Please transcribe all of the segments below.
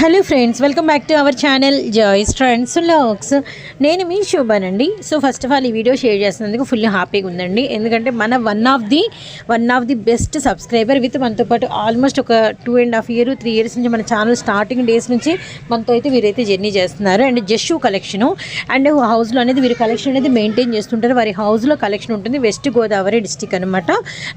Hello friends welcome back to our channel Joyce trends lakhs. నేను మీ శోభానండి. సో ఫస్ట్ ఆఫ్ ఆల్ ఈ video share చేసినందుకు ఫుల్ హ్యాపీగా ఉందండి. ఎందుకంటే మన one of the one of the best subscriber with మనతో పాటు ఆల్మోస్ట్ ఒక two and half year three years నుంచి మన ఛానల్ స్టార్టింగ్ డేస్ నుంచి మనతో అయితే వీరైతే జర్నీ చేస్తున్నారు. అండ్ జస్ట్ కలెక్షను అండ్ హౌస్లో అనేది వీరి కలెక్షన్ అనేది మెయింటైన్ చేస్తుంటారు. వారి హౌస్లో కలెక్షన్ ఉంటుంది వెస్ట్ గోదావరి డిస్టిక్ అనమాట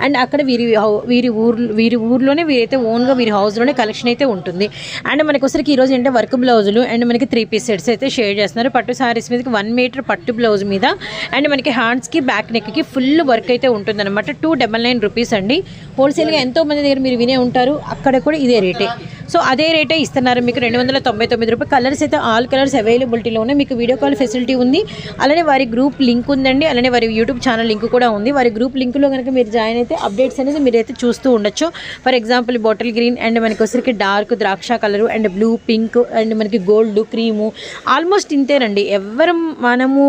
అండ్ అక్కడ వీరి వీరి ఊర్లో వీరి ఊర్లోనే వీరైతే ఓన్గా వీరి హౌస్లోనే కలెక్షన్ అయితే ఉంటుంది. అండ్ మనకు వచ్చరికి ఈరోజు ఏంటంటే వర్క్ బ్లౌజులు అండ్ మనకి త్రీ పీస్ సెట్స్ అయితే షేర్ చేస్తున్నారు. పట్టు సారీస్ మీదకి వన్ మీటర్ పట్టు బ్లౌజ్ మీద. అండ్ మనకి హ్యాండ్స్కి బ్యాక్ నెక్కి ఫుల్ వర్క్ అయితే ఉంటుందన్నమాట. టూ డబల్ నైన్ రూపీస్ అండి. హోల్సేల్గా ఎంతో మంది దగ్గర మీరు వినే ఉంటారు అక్కడ కూడా ఇదే రేటే. సో అదే రేటే ఇస్తున్నారు మీకు రెండు వందల తొంభై తొమ్మిది రూపాయలు. కలర్స్ అయితే ఆల్ కలర్స్ అవైలబిలిటీలో ఉన్నాయి. మీకు వీడియో కాల్ ఫెసిలిటీ ఉంది. అలానే వారి గ్రూప్ లింక్ ఉందండి. అలానే వారి యూట్యూబ్ ఛానల్ లింక్ కూడా ఉంది. వారి గ్రూప్ లింక్లో కనుక మీరు జాయిన్ అయితే అప్డేట్స్ అనేది మీరైతే చూస్తూ ఉండొచ్చు. For example bottle green and మనకి వచ్చరికి డార్క్ ద్రాక్ష colour and blue pink and మనకి గోల్డ్ క్రీము ఆల్మోస్ట్ ఇంతేనండి. ఎవరు మనము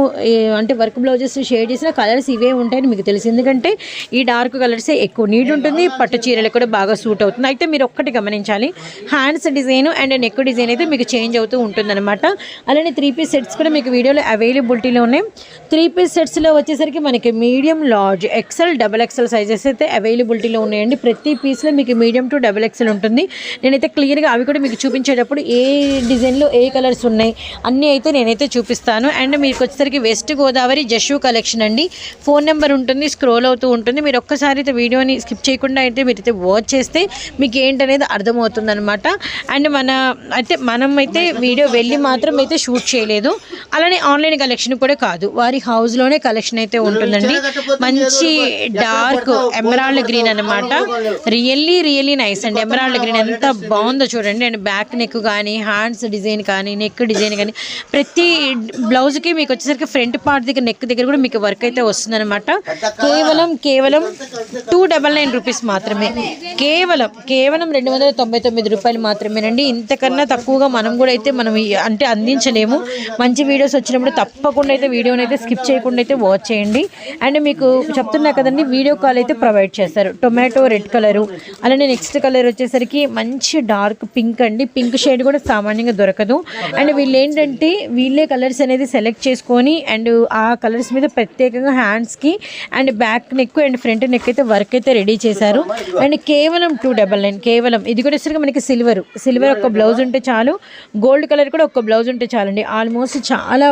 అంటే వర్క్ బ్లౌజెస్ షేర్ చేసిన కలర్స్ ఇవే ఉంటాయని మీకు తెలుసు. ఎందుకంటే ఈ డార్క్ కలర్సే ఎక్కువ. నీడ్ ఉంటుంది పట్టు చీరలు కూడా బాగా సూట్ అవుతుంది అయితే మీరు ఒక్కటి గమనించాలి. Hands design and neck design అయితే మీకు చేంజ్ అవుతూ ఉంటుందన్నమాట. అలానే త్రీ పీస్ సెట్స్ కూడా మీకు వీడియోలో అవైలబిలిటీలో ఉన్నాయి. త్రీ పీస్ సెట్స్లో వచ్చేసరికి మనకి medium large XL double XL sizes అయితే అవైలబిలిటీలో ఉన్నాయండి. ప్రతి పీస్లో మీకు మీడియం టు డబల్ ఎక్సెల్ ఉంటుంది. నేనైతే క్లియర్గా అవి కూడా మీకు చూపించేటప్పుడు ఏ డిజైన్లో ఏ కలర్స్ ఉన్నాయి అన్నీ అయితే నేనైతే చూపిస్తాను. అండ్ మీకు వచ్చేసరికి వెస్ట్ గోదావరి జషు కలెక్షన్ అండి. ఫోన్ నెంబర్ ఉంటుంది స్క్రోల్ అవుతూ ఉంటుంది. మీరు ఒక్కసారి అయితే వీడియోని స్కిప్ చేయకుండా అయితే మీరు అయితే వాచ్ చేస్తే మీకు ఏంటనేది అర్థమవుతుంది అనమాట అండ్ మన అయితే మనం అయితే వీడియో వెళ్ళి మాత్రం అయితే షూట్ చేయలేదు. అలానే ఆన్లైన్ కలెక్షన్ కూడా కాదు. వారి హౌస్లోనే కలెక్షన్ అయితే ఉంటుందండి. మంచి డార్క్ ఎమరాల్డ్ గ్రీన్ అనమాట రియల్లీ రియల్లీ నైస్ అండి. ఎమరాల్డ్ గ్రీన్ ఎంత బాగుందో చూడండి. అండ్ బ్యాక్ నెక్ కానీ హ్యాండ్స్ డిజైన్ కానీ నెక్ డిజైన్ కానీ ప్రతి బ్లౌజ్కి మీకు వచ్చేసరికి ఫ్రంట్ పార్ట్ దగ్గర నెక్ దగ్గర కూడా మీకు వర్క్ అయితే వస్తుందన్నమాట. కేవలం కేవలం టూ డబల్ నైన్ రూపీస్ మాత్రమే. కేవలం కేవలం రెండు వందల తొంభై తొమ్మిది రూపాయలు మాత్రమేనండి. ఇంతకన్నా తక్కువగా మనం కూడా అయితే మనం అంటే అందించలేము. మంచి వీడియోస్ వచ్చినప్పుడు తప్పకుండా అయితే వీడియోని అయితే స్కిప్ చేయకుండా అయితే వాచ్ చేయండి. అండ్ మీకు చెప్తున్నా కదండి వీడియో కాల్ అయితే ప్రొవైడ్ చేస్తారు. Tomato red colour. అలానే నెక్స్ట్ కలర్ వచ్చేసరికి మంచి డార్క్ పింక్ అండి. పింక్ షేడ్ కూడా సామాన్యంగా దొరకదు. అండ్ వీళ్ళు ఏంటంటే వీళ్ళే కలర్స్ అనేది సెలెక్ట్ చేసుకొని అండ్ ఆ కలర్స్ మీద ప్రత్యేకంగా హ్యాండ్స్కి and back neck and front neck అయితే వర్క్ అయితే రెడీ చేశారు. అండ్ కేవలం టూ డబల్ నైన్ కేవలం ఇది కూడా వచ్చేసరికి మనకి సిల్వర్. సిల్వర్ ఒక బ్లౌజ్ ఉంటే చాలు. గోల్డ్ కలర్ కూడా ఒక బ్లౌజ్ ఉంటే చాలండి. ఆల్మోస్ట్ చాలా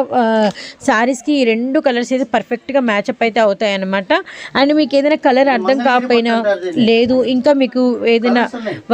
శారీస్కి ఈ రెండు కలర్స్ అయితే పర్ఫెక్ట్గా మ్యాచప్ అయితే అవుతాయి అన్నమాట అండ్ మీకు ఏదైనా కలర్ అర్థం కాకపోయినా లేదు ఇంకా మీకు ఏదైనా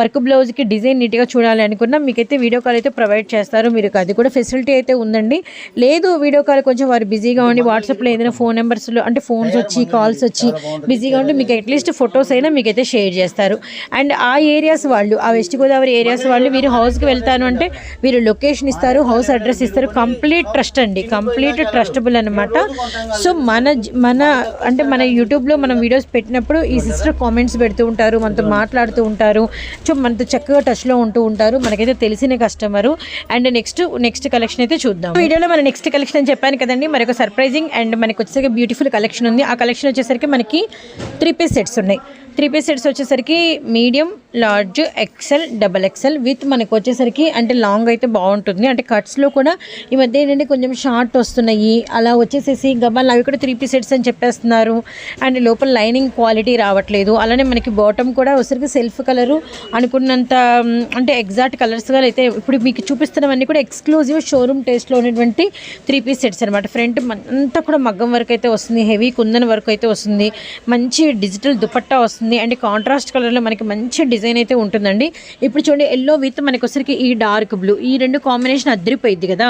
వర్క్ బ్లౌజ్కి డిజైన్ నీట్గా చూడాలి అనుకున్నా మీకైతే వీడియో కాల్ అయితే ప్రొవైడ్ చేస్తారు. మీరు అది కూడా ఫెసిలిటీ అయితే ఉందండి. లేదు వీడియో కాల్ కొంచెం వారు బిజీగా ఉండి వాట్సాప్లో ఏదైనా ఫోన్ నెంబర్స్లో అంటే ఫోన్స్ వచ్చి కాల్స్ వచ్చి బిజీగా ఉండి మీకు అట్లీస్ట్ ఫొటోస్ అయినా మీకు అయితే షేర్ చేస్తారు. అండ్ ఆ ఏరియాస్ వాళ్ళు ఆ వెస్ట్ గోదావరి ఏరియాస్ వాళ్ళు మీరు హౌస్కి వెళ్తాను అంటే వీరు లొకేషన్ ఇస్తారు హౌస్ అడ్రస్ ఇస్తారు. కంప్లీట్ ట్రస్ట్ అండి కంప్లీట్ ట్రస్టబుల్ అనమాట సో మన మన అంటే మన యూట్యూబ్లో మనం వీడియోస్ పెట్టినప్పుడు ఈ సిస్టర్ కామెంట్స్ పెడుతూ ఉంటారు మనతో మాట్లాడుతూ ఉంటారు. సో మనతో చక్కగా టచ్లో ఉంటూ ఉంటారు. మనకైతే తెలిసిన customer. And next next collection అయితే చూద్దాం. వీడియోలో మన నెక్స్ట్ కలెక్షన్ అని చెప్పాను కదండి మరొక సర్ప్రైజింగ్ అండ్ మనకి వచ్చేసరికి బ్యూటిఫుల్ కలెక్షన్ ఉంది. ఆ కలెక్షన్ వచ్చేసరికి మనకి త్రీ పీస్ సెట్స్ ఉన్నాయి. త్రీ పీస్ సెట్స్ వచ్చేసరికి medium large XL double XL with మనకు వచ్చేసరికి అంటే లాంగ్ అయితే బాగుంటుంది. అంటే కట్స్లో కూడా ఈ మధ్య ఏంటంటే కొంచెం షార్ట్ వస్తున్నాయి. అలా వచ్చేసేసి గబాల్ అవి కూడా త్రీ పీస్ సెట్స్ అని చెప్పేస్తున్నారు. అండ్ లోపల లైనింగ్ క్వాలిటీ రావట్లేదు. అలానే మనకి బాటమ్ కూడా వచ్చేసరికి సెల్ఫ్ కలరు అనుకున్నంత అంటే ఎగ్జాక్ట్ కలర్స్గా అయితే ఇప్పుడు మీకు చూపిస్తున్నవన్నీ కూడా ఎక్స్క్లూజివ్ షోరూమ్ టేస్ట్లో ఉన్నటువంటి త్రీ పీస్ సెట్స్ అనమాట ఫ్రంట్ అంతా కూడా మగ్గం వర్క్ అయితే వస్తుంది. హెవీ కుందన్ వర్క్ అయితే వస్తుంది. మంచి డిజిటల్ దుపట్టా వస్తుంది. అండ్ కాంట్రాస్ట్ కలర్లో మనకి మంచి డిజైన్ అయితే ఉంటుందండి ఇప్పుడు చూడండి ఎల్లో విత్ మనకి ఈ డార్క్ బ్లూ ఈ రెండు కాంబినేషన్ అద్దరిపోయింది కదా.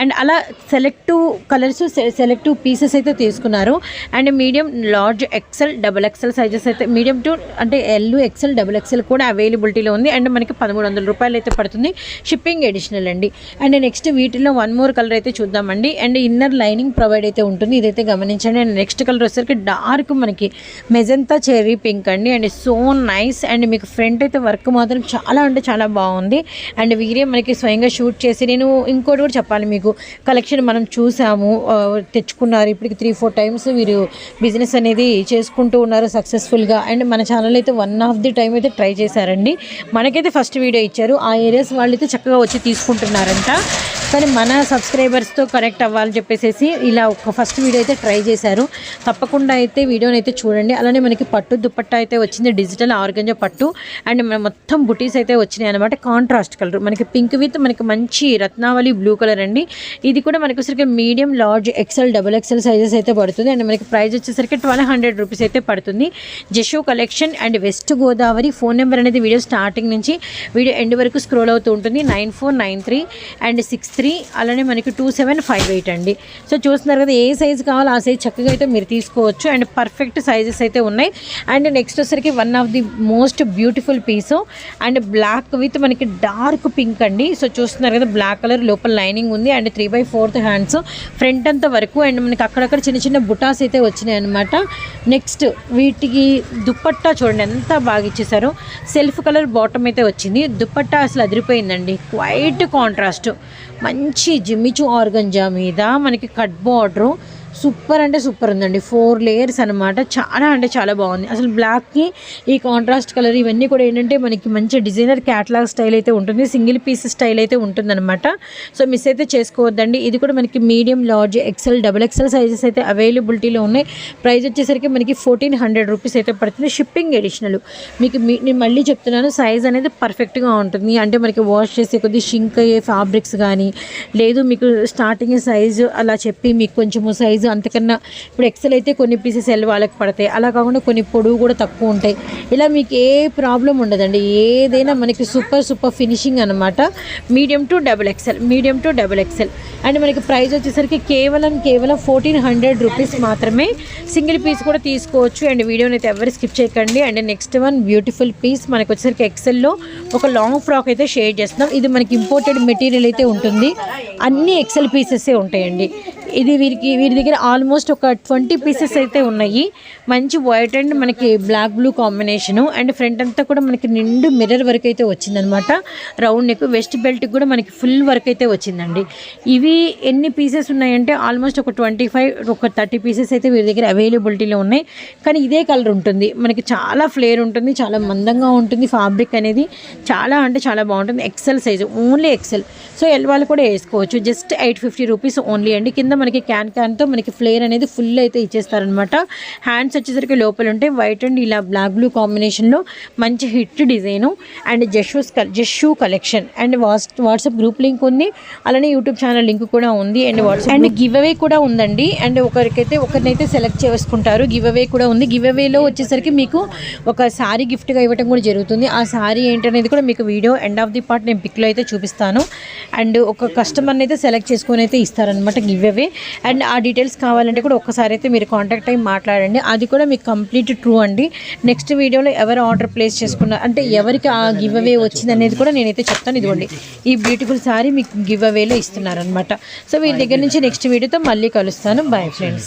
అండ్ అలా సెలెక్టివ్ కలర్స్ సెలెక్టివ్ పీసెస్ అయితే తీసుకున్నారు. And medium large XL double XL sizes అయితే మీడియం టు అంటే ఎల్ ఎక్సెల్ డబల్ ఎక్సెల్ కూడా అవైలబిలిటీలో ఉంది. అండ్ మనకి పదమూడు వందల రూపాయలు అయితే పడుతుంది షిప్పింగ్ ఎడిషనల్ అండి. అండ్ నెక్స్ట్ వీటిలో వన్ మోర్ కలర్ అయితే చూద్దామండి. అండ్ ఇన్నర్ లైనింగ్ ప్రొవైడ్ అయితే ఉంటుంది. ఇదైతే గమనించండి. అండ్ నెక్స్ట్ కలర్ వచ్చేసరికి డార్క్ మనకి మెజంతా చెర్రీ పింక్ అండి. అండ్ సో నైస్ అండ్ మీకు ఫ్రంట్ అయితే వర్క్ మాత్రం చాలా అంటే చాలా బాగుంది. అండ్ వీరే మనకి స్వయంగా షూట్ చేసి నేను ఇంకోటి కూడా చెప్పాలి మీకు. కలెక్షన్ మనం చూసాము. తెచ్చుకున్నారు. ఇప్పటికి త్రీ ఫోర్ టైమ్స్ వీరు బిజినెస్ అనేది చేసుకుంటూ ఉన్నారు సక్సెస్ఫుల్గా అండ్ మన ఛానల్ అయితే వన్ ఆఫ్ ది టైం అయితే ట్రై చేశారండి. మనకైతే ఫస్ట్ వీడియో ఇచ్చారు. ఆ ఏరియాస్ వాళ్ళు అయితే చక్కగా వచ్చి తీసుకుంటున్నారంట. కానీ మన సబ్స్క్రైబర్స్తో కనెక్ట్ అవ్వాలని చెప్పేసి ఇలా ఒక ఫస్ట్ వీడియో అయితే ట్రై చేశారు. తప్పకుండా అయితే వీడియోని అయితే చూడండి. అలానే మనకి పట్టు దుప్పట్ట అయితే వచ్చింది డిజిటల్ ఆర్గంజా పట్టు. అండ్ మన మొత్తం బుటీస్ అయితే వచ్చినాయి అనమాట కాంట్రాస్ట్ కలర్. మనకి పింక్ విత్ మనకి మంచి రత్నావళి బ్లూ కలర్ అండి. ఇది కూడా మనకి వచ్చేసరికి medium large XL double XL sizes అయితే పడుతుంది. అండ్ మనకి ప్రైస్ వచ్చేసరికి ట్వెల్వ్ హండ్రెడ్ రూపీస్ అయితే పడుతుంది. Jasho collection and West Godavari phone number అనేది వీడియో స్టార్టింగ్ నుంచి వీడియో ఎండ్ వరకు స్క్రోల్ అవుతూ ఉంటుంది. Nine four nine three and six three అలానే మనకి టూ సెవెన్ ఫైవ్ ఎయిట్ అండి. సో చూస్తున్నారు కదా ఏ సైజు కావాలో ఆ సైజ్ చక్కగా అయితే మీరు తీసుకోవచ్చు. అండ్ పర్ఫెక్ట్ సైజెస్ అయితే ఉన్నాయి. అండ్ నెక్స్ట్ వచ్చరికి one of the most beautiful piece. And black with మనకి డార్క్ పింక్ అండి. సో చూస్తున్నారు కదా బ్లాక్ కలర్ లోపల లైనింగ్ ఉంది. And three by fourth hands front అంతా వరకు. అండ్ మనకి అక్కడక్కడ చిన్న చిన్న బుటాస్ అయితే వచ్చినాయి అనమాట నెక్స్ట్ వీటికి దుప్పట్టా చూడండి ఎంత బాగా ఇచ్చేసారో సెల్ఫ్ కలర్ బాటమ్ అయితే వచ్చింది. దుప్పట్టా అసలు అదిరిపోయిందండి. Quite contrast. మంచి జిమ్మిచు ఆర్గంజా మీద మనకి కట్ బార్డరు సూపర్ అంటే సూపర్ ఉందండి. ఫోర్ లేయర్స్ అనమాట చాలా అంటే చాలా బాగుంది. అసలు బ్లాక్కి ఈ కాంట్రాస్ట్ కలర్ ఇవన్నీ కూడా ఏంటంటే మనకి మంచి డిజైనర్ క్యాటలాగ్ స్టైల్ అయితే ఉంటుంది. సింగిల్ పీస్ స్టైల్ అయితే ఉంటుందన్నమాట. సో మిస్ అయితే చేసుకోవద్దండి. ఇది కూడా మనకి medium large XL double XL sizes అయితే అవైలబిలిటీలో ఉన్నాయి. ప్రైస్ వచ్చేసరికి మనకి ఫోర్టీన్ హండ్రెడ్ రూపీస్ అయితే పడుతుంది షిప్పింగ్ ఎడిషనల్. మీకు మీ- నేను మళ్ళీ చెప్తున్నాను సైజ్ అనేది పర్ఫెక్ట్గా ఉంటుంది. అంటే మనకి వాష్ చేసే కొద్ది షింక్ అయ్యే ఫ్యాబ్రిక్స్ కానీ లేదు మీకు స్టార్టింగ్ సైజు అలా చెప్పి మీకు కొంచెము సైజు అంతకన్నా ఇప్పుడు ఎక్సెల్ అయితే కొన్ని పీసెస్ ఎల్ వాళ్ళకి పడతాయి. అలా కాకుండా కొన్ని పొడవు కూడా తక్కువ ఉంటాయి. ఇలా మీకు ఏ ప్రాబ్లం ఉండదండి. ఏదైనా మనకి సూపర్ సూపర్ ఫినిషింగ్ అనమాట medium to double XL medium to double XL and మనకి ప్రైస్ వచ్చేసరికి కేవలం కేవలం ఫోర్టీన్ హండ్రెడ్ రూపీస్ మాత్రమే సింగిల్ పీస్ కూడా తీసుకోవచ్చు. అండ్ వీడియోని అయితే ఎవరు స్కిప్ చేయకండి. And next one beautiful piece మనకి వచ్చేసరికి ఎక్సెల్లో ఒక లాంగ్ ఫ్రాక్ అయితే షేర్ చేస్తున్నాం. ఇది మనకి ఇంపోర్టెడ్ మెటీరియల్ అయితే ఉంటుంది. అన్ని ఎక్సెల్ పీసెసే ఉంటాయండి. ఇది వీరికి వీరి దగ్గర ఆల్మోస్ట్ ఒక ట్వంటీ పీసెస్ అయితే ఉన్నాయి. మంచి వైట్ అండ్ మనకి black blue combination and front అంతా కూడా మనకి నిండు మిర్రర్ వర్క్ అయితే వచ్చిందనమాట. రౌండ్ నెక్ వెస్ట్ బెల్ట్కి కూడా మనకి ఫుల్ వర్క్ అయితే వచ్చిందండి. ఇవి ఎన్ని పీసెస్ ఉన్నాయంటే ఆల్మోస్ట్ ఒక ట్వంటీ ఫైవ్ ఒక థర్టీ పీసెస్ అయితే వీరి దగ్గర అవైలబిలిటీలో ఉన్నాయి. కానీ ఇదే కలర్ ఉంటుంది. మనకి చాలా ఫ్లేర్ ఉంటుంది చాలా మందంగా ఉంటుంది ఫ్యాబ్రిక్ అనేది. చాలా అంటే చాలా బాగుంటుంది. XL size only XL so L వాళ్ళు కూడా వేసుకోవచ్చు. Just eight fifty rupees only అండి. కింద మనకి క్యాన్ క్యాన్తో మనకి ఫ్లేర్ అనేది ఫుల్ అయితే ఇచ్చేస్తారనమాట హ్యాండ్స్ వచ్చేసరికి లోపల ఉంటాయి. వైట్ అండ్ ఇలా బ్లాక్ బ్లూ కాంబినేషన్లో మంచి hit design and Jashus Jashu collection and whats WhatsApp group link ఉంది. అలానే యూట్యూబ్ ఛానల్ లింక్ కూడా ఉంది. And WhatsApp and give away కూడా ఉందండి. అండ్ ఒకరికైతే ఒకరినైతే సెలెక్ట్ చేసుకుంటారు గివ్ అవే కూడా ఉంది. గివ్ అవేలో వచ్చేసరికి మీకు ఒక శారీ గిఫ్ట్గా ఇవ్వడం కూడా జరుగుతుంది. ఆ శారీ ఏంటనేది కూడా మీకు video end of the part నేను పిక్లో అయితే చూపిస్తాను. అండ్ ఒక కస్టమర్ని అయితే సెలెక్ట్ చేసుకొని అయితే ఇస్తారనమాట గివ్ అవే అండ్ ఆ డీటెయిల్స్ కావాలంటే కూడా ఒకసారి అయితే మీరు కాంటాక్ట్ అయ్యి మాట్లాడండి. అది కూడా మీకు కంప్లీట్ ట్రూ అండి. నెక్స్ట్ వీడియోలో ఎవరు ఆర్డర్ ప్లేస్ చేసుకున్నారు అంటే ఎవరికి ఆ గివ్ అవే వచ్చింది అనేది కూడా నేనైతే చెప్తాను. ఇదిగోండి ఈ బ్యూటిఫుల్ శారీ మీకు గివ్ అవేలో ఇస్తున్నారనమాట సో వీరి దగ్గర నుంచి నెక్స్ట్ వీడియోతో మళ్ళీ కలుస్తాను. Bye friends